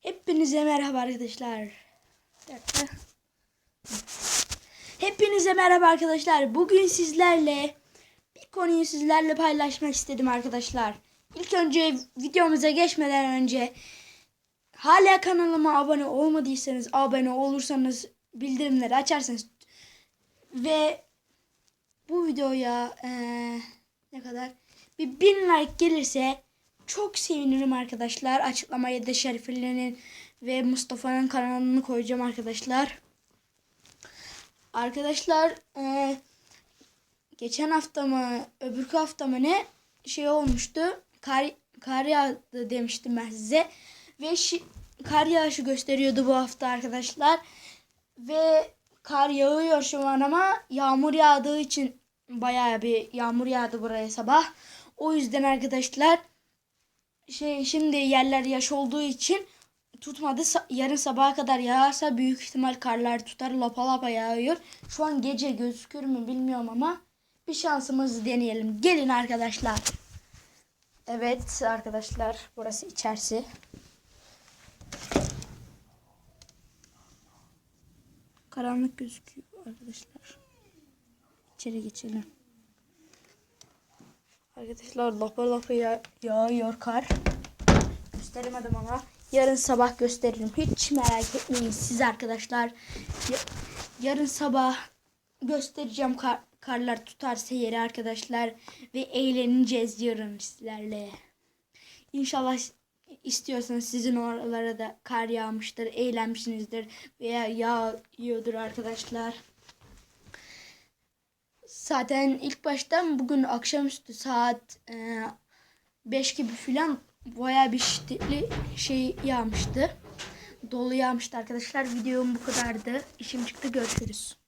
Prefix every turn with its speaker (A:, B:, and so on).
A: Hepinize merhaba arkadaşlar. Hepinize merhaba arkadaşlar. Bugün sizlerle bir konuyu sizlerle paylaşmak istedim arkadaşlar. İlk önce videomuza geçmeden önce hala kanalıma abone olmadıysanız abone olursanız bildirimleri açarsanız ve bu videoya eee, ne kadar bir bin like gelirse çok sevinirim arkadaşlar. Açıklamaya da Şerifeli'nin ve Mustafa'nın kanalını koyacağım arkadaşlar. Arkadaşlar eee, geçen hafta mı öbürkü hafta mı ne şey olmuştu. Kar, kar yağdı demiştim ben size. Ve şi- kar yağışı gösteriyordu bu hafta arkadaşlar. Ve kar yağıyor şu an ama yağmur yağdığı için bayağı bir yağmur yağdı buraya sabah. O yüzden arkadaşlar şey şimdi yerler yaş olduğu için tutmadı. Yarın sabaha kadar yağarsa büyük ihtimal karlar tutar. Lapa lapa yağıyor. Şu an gece gözükür mü bilmiyorum ama bir şansımızı deneyelim. Gelin arkadaşlar. Evet arkadaşlar burası içerisi. Karanlık gözüküyor arkadaşlar. İçeri geçelim. Arkadaşlar lapa lapa ya yağıyor kar. Gösteremedim ama yarın sabah gösteririm. Hiç merak etmeyin siz arkadaşlar. Ya- yarın sabah göstereceğim kar- karlar tutarsa yeri arkadaşlar ve eğleneceğiz diyorum sizlerle. İnşallah istiyorsanız sizin oralara da kar yağmıştır, eğlenmişsinizdir veya yağıyordur arkadaşlar. Zaten ilk baştan bugün akşamüstü saat 5 gibi filan baya bir şiddetli şey yağmıştı. Dolu yağmıştı arkadaşlar. Videom bu kadardı. İşim çıktı. Görüşürüz.